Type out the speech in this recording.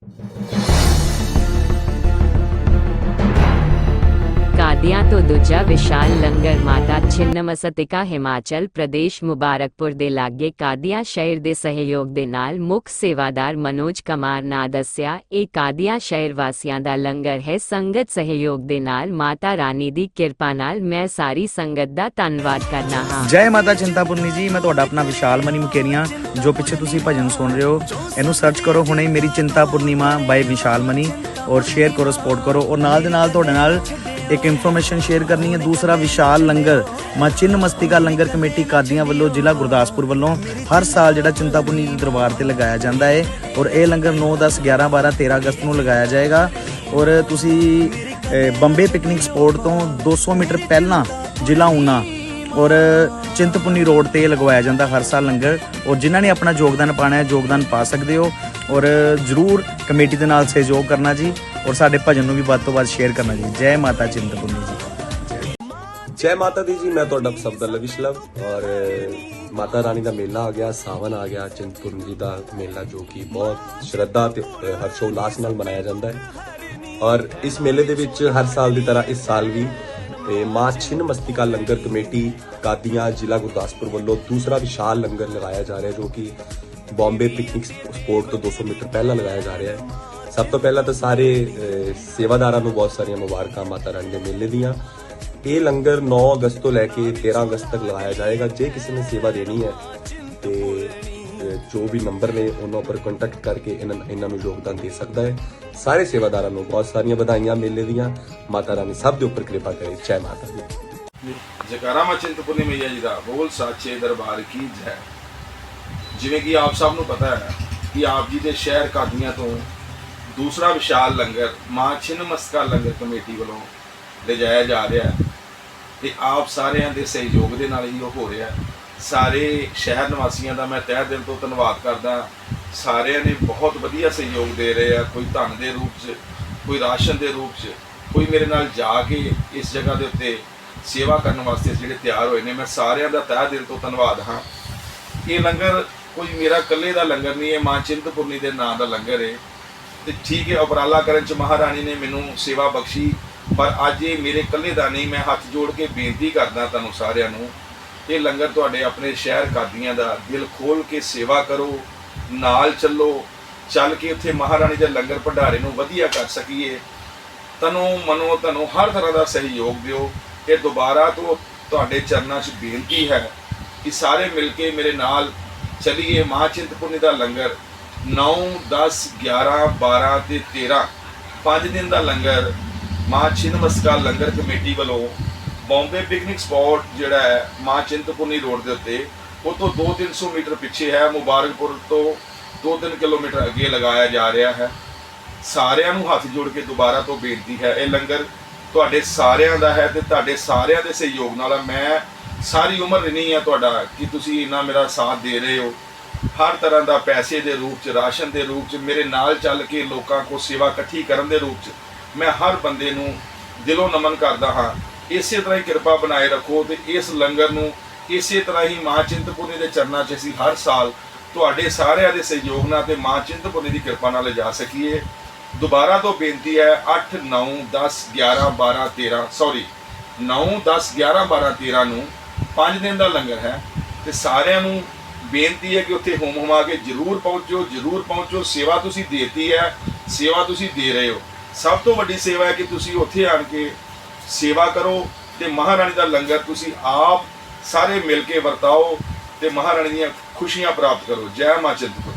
you ਕਾਦੀਆਂ ਤੋਂ ਦੂਜਾ ਵਿਸ਼ਾਲ ਲੰਗਰ ਮਾਤਾ ਛਿੰਨਮਸਤਿਕਾ ਹਿਮਾਚਲ ਪ੍ਰਦੇਸ਼ ਮੁਬਾਰਕਪੁਰ ਦੇ ਲਾਗੇ ਕਾਦੀਆਂ ਸ਼ਹਿਰ ਦੇ ਸਹਿਯੋਗ ਦੇ ਨਾਲ ਮੁੱਖ ਸੇਵਾਦਾਰ ਮਨੋਜ ਕੁਮਾਰ ਨਾ ਦੱਸਿਆ, ਇਹ ਕਾਦੀਆਂ ਸ਼ਹਿਰ ਵਾਸੀਆਂ ਦਾ ਲੰਗਰ ਹੈ। ਸੰਗਤ ਸਹਿਯੋਗ ਦੇ ਨਾਲ ਮਾਤਾ ਰਾਣੀ ਦੀ ਕਿਰਪਾ ਨਾਲ ਮੈਂ ਸਾਰੀ ਸੰਗਤ ਦਾ ਧੰਨਵਾਦ ਕਰਨਾ ਹਾਂ। ਜੈ ਮਾਤਾ ਚਿੰਤਾਪੁਰਨੀ ਜੀ, ਮੈਂ ਤੁਹਾਡਾ ਆਪਣਾ ਵਿਸ਼ਾਲ ਮਨੀ ਮੁਕੇਰੀਆਂ, ਜੋ ਪਿੱਛੇ ਤੁਸੀਂ ਭਜਨ ਸੁਣ ਰਹੇ ਹੋ, ਇਹਨੂੰ ਸਰਚ ਕਰੋ, ਹੁਣੇ ਮੇਰੀ ਚਿੰਤਾ ਪੂਰਨੀਮਾ ਬਾਈ ਵਿਸ਼ਾਲ ਮਨੀ ਔਰ ਸ਼ੇਅਰ ਕਰੋ ਸਪੋਰਟ ਕਰੋ ਔਰ ਨਾਲ ਦੇ ਨਾਲ ਤੁਹਾਡੇ ਨਾਲ ਇੱਕ ਇਨਫੋਰਮੇਸ਼ਨ ਸ਼ੇਅਰ ਕਰਨੀ ਹੈ। ਦੂਸਰਾ, ਵਿਸ਼ਾਲ ਲੰਗਰ। ਮਾਂ ਚਿੰਨ ਮਸਤਿਕਾ ਲੰਗਰ ਕਮੇਟੀ ਕਾਦੀਆਂ ਵੱਲੋਂ ਜ਼ਿਲ੍ਹਾ ਗੁਰਦਾਸਪੁਰ ਵੱਲੋਂ ਹਰ ਸਾਲ ਜਿਹੜਾ ਚਿੰਤਾਪੁਰਨੀ ਦਰਬਾਰ ਤੇ ਲਗਾਇਆ ਜਾਂਦਾ ਹੈ ਔਰ ਇਹ ਲੰਗਰ 9 10 11 12 13 ਅਗਸਤ ਨੂੰ ਲਗਾਇਆ ਜਾਏਗਾ। ਔਰ ਤੁਸੀਂ ਬੰਬੇ ਪਿਕਨਿਕ ਸਪੋਟ ਤੋਂ 200 ਮੀਟਰ ਪਹਿਲਾਂ ਜ਼ਿਲ੍ਹਾ ਊਨਾ ਔਰ ਚਿੰਤਪੁਨੀ ਰੋਡ ਤੇ ਲਗਵਾਇਆ ਜਾਂਦਾ ਹਰ ਸਾਲ ਲੰਗਰ ਔਰ ਜਿਨ੍ਹਾਂ ਨੇ ਆਪਣਾ ਯੋਗਦਾਨ ਪਾਣਾ ਹੈ ਯੋਗਦਾਨ ਪਾ ਸਕਦੇ ਹੋ ਔਰ ਜਰੂਰ ਕਮੇਟੀ ਦੇ ਨਾਲ ਸਹਿਯੋਗ ਕਰਨਾ ਜੀ ਔਰ ਸਾਡੇ ਭਜਨ ਨੂੰ ਵੀ ਵੱਧ ਤੋਂ ਵੱਧ ਸ਼ੇਅਰ ਕਰਨਾ ਜੀ। ਜੈ ਮਾਤਾ ਚਿੰਤਪੁਨੀ ਜੀ। ਜੈ ਮਾਤਾ ਦੀ ਜੀ ਮੈਂ ਤੁਹਾਡਾ ਸਭ ਦਾ ਲਵਿਸ਼ਲਵ ਔਰ ਮਾਤਾ ਰਾਣੀ ਦਾ ਮੇਲਾ ਆ ਗਿਆ ਸਾਵਨ ਆ ਗਿਆ ਚਿੰਤਪੁਰਨੀ ਜੀ ਦਾ ਮੇਲਾ ਜੋ ਕਿ ਬਹੁਤ ਸ਼ਰਧਾ ਤੇ ਅ, ਹਰਸ਼ੋਲਾਸ ਨਾਲ ਮਨਾਇਆ ਜਾਂਦਾ ਹੈ। ਔਰ ਇਸ ਮੇਲੇ ਦੇ ਵਿੱਚ ਹਰ ਸਾਲ ਦੀ ਤਰ੍ਹਾਂ ਇਸ ਸਾਲ ਵੀ ਇਹ ਮਾਂ ਛਿੰਨ ਮਸਤਿਕਾ ਲੰਗਰ ਕਮੇਟੀ ਕਾਦੀਆਂ ਜ਼ਿਲ੍ਹਾ ਗੁਰਦਾਸਪੁਰ ਵੱਲੋਂ ਦੂਸਰਾ ਵਿਸ਼ਾਲ ਲੰਗਰ ਲਗਾਇਆ ਜਾ ਰਿਹਾ ਜੋ ਕਿ ਬੰਬੇ ਪਿਕਨਿਕ ਸਪੋਰਟ ਤੋਂ 200 ਮੀਟਰ ਪਹਿਲਾਂ ਲਗਾਇਆ ਜਾ ਰਿਹਾ ਹੈ। ਸਭ ਤੋਂ ਪਹਿਲਾਂ ਤਾਂ ਸਾਰੇ ਸੇਵਾਦਾਰਾਂ ਨੂੰ ਬਹੁਤ ਸਾਰੀਆਂ ਮੁਬਾਰਕਾਂ ਮਾਤਾ ਰਾਣੀ ਦੇ ਮੇਲੇ ਦੀਆਂ। ਇਹ ਲੰਗਰ 9 ਅਗਸਤ ਤੋਂ ਲੈ ਕੇ 13 ਅਗਸਤ ਤੱਕ ਲਗਾਇਆ ਜਾਏਗਾ। ਜੇ ਕਿਸੇ ਨੇ ਸੇਵਾ ਦੇਣੀ ਹੈ ਤੇ ਜੋ ਵੀ ਨੰਬਰ ਨੇ ਉਹਨਾਂ ਉੱਪਰ ਕੰਟੈਕਟ ਕਰਕੇ ਇਹਨਾਂ ਇਹਨਾਂ ਨੂੰ ਯੋਗਦਾਨ ਦੇ ਸਕਦਾ ਹੈ। ਸਾਰੇ ਸੇਵਾਦਾਰਾਂ ਨੂੰ ਬਹੁਤ ਸਾਰੀਆਂ ਵਧਾਈਆਂ ਮੇਲੇ ਦੀਆਂ। ਮਾਤਾ ਰਾਣੀ ਸਭ ਦੇ ਉੱਪਰ ਕਿਰਪਾ ਕਰੇ। ਜੈ ਮਾਤਾ ਦੀ। ਜਕਾਰਾ ਮਾ ਚਿੰਤਪੁਰਨੀ ਮਈਆ ਜੀ ਦਾ ਬੋਲ ਸਾਚੇ ਦਰਬਾਰ ਕੀ ਜੈ। ਜਿਵੇਂ ਕਿ ਆਪ ਸਭ ਨੂੰ ਪਤਾ ਹੈ ਕਿ ਆਪ ਜੀ ਦੇ ਸ਼ਹਿਰ ਕਾਦੀਆਂ ਤੋਂ ਦੂਸਰਾ ਵਿਸ਼ਾਲ ਲੰਗਰ, ਮਾਂ ਛਿੰਨ ਮਸਕਾ ਲੰਗਰ ਕਮੇਟੀ ਵੱਲੋਂ ਲਿਜਾਇਆ ਜਾ ਰਿਹਾ ਹੈ ਤੇ ਆਪ ਸਾਰਿਆਂ ਦੇ ਸਹਿਯੋਗ ਦੇ ਨਾਲ ਹੀ ਉਹ ਹੋ ਰਿਹਾ ਹੈ। ਸਾਰੇ ਸ਼ਹਿਰ ਨਿਵਾਸੀਆਂ ਦਾ ਮੈਂ ਤਹਿ ਦਿਲ ਤੋਂ ਧੰਨਵਾਦ ਕਰਦਾ। ਸਾਰਿਆਂ ਨੇ ਬਹੁਤ ਵਧੀਆ ਸਹਿਯੋਗ ਦੇ ਰਹੇ ਆ, ਕੋਈ ਧਨ ਦੇ ਰੂਪ 'ਚ, ਕੋਈ ਰਾਸ਼ਨ ਦੇ ਰੂਪ 'ਚ, ਕੋਈ ਮੇਰੇ ਨਾਲ ਜਾ ਕੇ ਇਸ ਜਗ੍ਹਾ ਦੇ ਉੱਤੇ ਸੇਵਾ ਕਰਨ ਵਾਸਤੇ ਜਿਹੜੇ ਤਿਆਰ ਹੋਏ ਨੇ, ਮੈਂ ਸਾਰਿਆਂ ਦਾ ਤਹਿ ਦਿਲ ਤੋਂ ਧੰਨਵਾਦ ਹਾਂ। ਇਹ ਲੰਗਰ ਕੋਈ ਮੇਰਾ ਇਕੱਲੇ ਦਾ ਲੰਗਰ ਨਹੀਂ ਹੈ, ਮਾਂ ਚਿੰਤਪੁਰਨੀ ਦੇ ਨਾਂ ਦਾ ਲੰਗਰ ਹੈ। ਤੇ ਠੀਕ ਹੈ, ਉਪਰਾਲਾ ਕਰਨ ਚ ਮਹਾਰਾਣੀ ਨੇ ਮੈਨੂੰ ਸੇਵਾ ਬਖਸ਼ੀ, ਪਰ ਅੱਜ ਇਹ ਮੇਰੇ ਇਕੱਲੇ ਦਾ ਨਹੀਂ, ਮੈਂ ਹੱਥ ਜੋੜ ਕੇ ਬੇਨਤੀ ਕਰਦਾ ਤੁਹਾਨੂੰ ਸਾਰਿਆਂ ਨੂੰ ਇਹ ਲੰਗਰ ਤੁਹਾਡੇ ਆਪਣੇ ਸ਼ਹਿਰ ਕਾਦੀਆਂ ਦਾ ਦਿਲ ਖੋਲ ਕੇ ਸੇਵਾ ਕਰੋ, ਨਾਲ ਚੱਲੋ, ਚੱਲ ਕੇ ਉੱਥੇ ਮਹਾਰਾਣੀ ਦੇ ਲੰਗਰ ਭੰਡਾਰੇ ਨੂੰ ਵਧੀਆ ਕਰ ਸਕੀਏ। ਤਨੋ ਮਨੋ ਤਨੋ ਹਰ ਤਰ੍ਹਾਂ ਦਾ ਸਹਿਯੋਗ ਦਿਓ। ਇਹ ਦੁਬਾਰਾ ਤੋਂ ਤੁਹਾਡੇ ਚਰਨਾਂ 'ਚ ਬੇਨਤੀ ਹੈ ਕਿ ਸਾਰੇ ਮਿਲ ਕੇ ਮੇਰੇ ਨਾਲ ਚਲੀਏ ਮਾਂ ਚਿੰਤਪੁਰਨੀ ਦਾ ਲੰਗਰ। 9 10 11 12 ਤੇ 13 ਪੰਜ ਦਿਨ ਦਾ ਲੰਗਰ। ਮਾਂ ਛਿੰਨਮਸਕਾ ਲੰਗਰ ਕਮੇਟੀ ਵੱਲੋਂ ਬੰਬੇ ਪਿਕਨਿਕ ਸਪੌਟ ਜਿਹੜਾ ਹੈ, ਮਾਂ ਚਿੰਤਪੁਰਨੀ ਰੋਡ ਦੇ ਉੱਤੇ ਉਹ ਤੋਂ 2-300 ਮੀਟਰ ਪਿੱਛੇ ਹੈ, ਮੁਬਾਰਕਪੁਰ ਤੋਂ 2-3 ਕਿਲੋਮੀਟਰ ਅੱਗੇ ਲਗਾਇਆ ਜਾ ਰਿਹਾ ਹੈ। ਸਾਰਿਆਂ ਨੂੰ ਹੱਥ ਜੋੜ ਕੇ ਦੁਬਾਰਾ ਤੋਂ ਬੇਨਤੀ ਹੈ, ਇਹ ਲੰਗਰ ਤੁਹਾਡੇ ਸਾਰਿਆਂ ਦਾ ਹੈ ਤੇ ਤੁਹਾਡੇ ਸਾਰਿਆਂ ਦੇ ਸਹਿਯੋਗ ਨਾਲ ਮੈਂ ਸਾਰੀ ਉਮਰ ਨਹੀਂ ਹੈ ਤੁਹਾਡਾ ਕਿ ਤੁਸੀਂ ਇੰਨਾ ਮੇਰਾ ਸਾਥ ਦੇ ਰਹੇ ਹੋ। ਹਰ ਤਰ੍ਹਾਂ ਦਾ ਪੈਸੇ ਦੇ ਰੂਪ ਚ, ਰਾਸ਼ਨ ਦੇ ਰੂਪ ਚ, ਮੇਰੇ ਨਾਲ ਚੱਲ ਕੇ ਲੋਕਾਂ ਕੋ ਸੇਵਾ ਇਕੱਠੀ ਕਰਨ ਦੇ ਰੂਪ ਚ, ਮੈਂ ਹਰ ਬੰਦੇ ਨੂੰ ਦਿਲੋਂ ਨਮਨ ਕਰਦਾ ਹਾਂ ਇਸੇ ਤਰ੍ਹਾਂ ਹੀ ਕਿਰਪਾ ਬਣਾਏ ਰੱਖੋ ਤੇ ਇਸ ਲੰਗਰ ਨੂੰ ਇਸੇ ਤਰ੍ਹਾਂ ਹੀ ਮਾਂ ਚਿੰਤਪੁਰਨੀ ਦੇ ਚਰਨਾਂ 'ਚ ਅਸੀਂ ਹਰ ਸਾਲ ਤੁਹਾਡੇ ਸਾਰਿਆਂ ਦੇ ਸਹਿਯੋਗ ਨਾਲ ਤੇ ਮਾਂ ਚਿੰਤਪੁਰਨੀ ਦੀ ਕਿਰਪਾ ਨਾਲ ਲਿਜਾ ਸਕੀਏ। ਦੁਬਾਰਾ ਤੋਂ ਬੇਨਤੀ ਹੈ 8 9 10 11 12 13 ਸੌਰੀ 9 10 11 12 13 ਨੂੰ 5 ਦਿਨ ਦਾ ਲੰਗਰ ਹੈ ਤੇ ਸਾਰਿਆਂ ਨੂੰ ਬੇਨਤੀ ਹੈ ਕਿ ਉੱਥੇ ਹੋਮ ਹੁਮਾ ਕੇ ਜਰੂਰ ਪਹੁੰਚੋ ਜਰੂਰ ਪਹੁੰਚੋ। ਸੇਵਾ ਤੁਸੀਂ ਦੇਤੀ ਹੈ, ਸੇਵਾ ਤੁਸੀਂ ਦੇ ਰਹੇ ਹੋ। ਸਭ ਤੋਂ ਵੱਡੀ ਸੇਵਾ ਹੈ ਕਿ ਤੁਸੀਂ ਉੱਥੇ ਆਣ ਕੇ ਸੇਵਾ ਕਰੋ ਤੇ ਮਹਾਰਾਣੀ ਦਾ ਲੰਗਰ ਤੁਸੀਂ ਆਪ ਸਾਰੇ ਮਿਲ ਕੇ ਵਰਤਾਓ ਤੇ ਮਹਾਰਾਣੀ ਦੀਆਂ ਖੁਸ਼ੀਆਂ ਪ੍ਰਾਪਤ ਕਰੋ। ਜੈ ਮਾਂ ਚਿੰਤਪੁਰ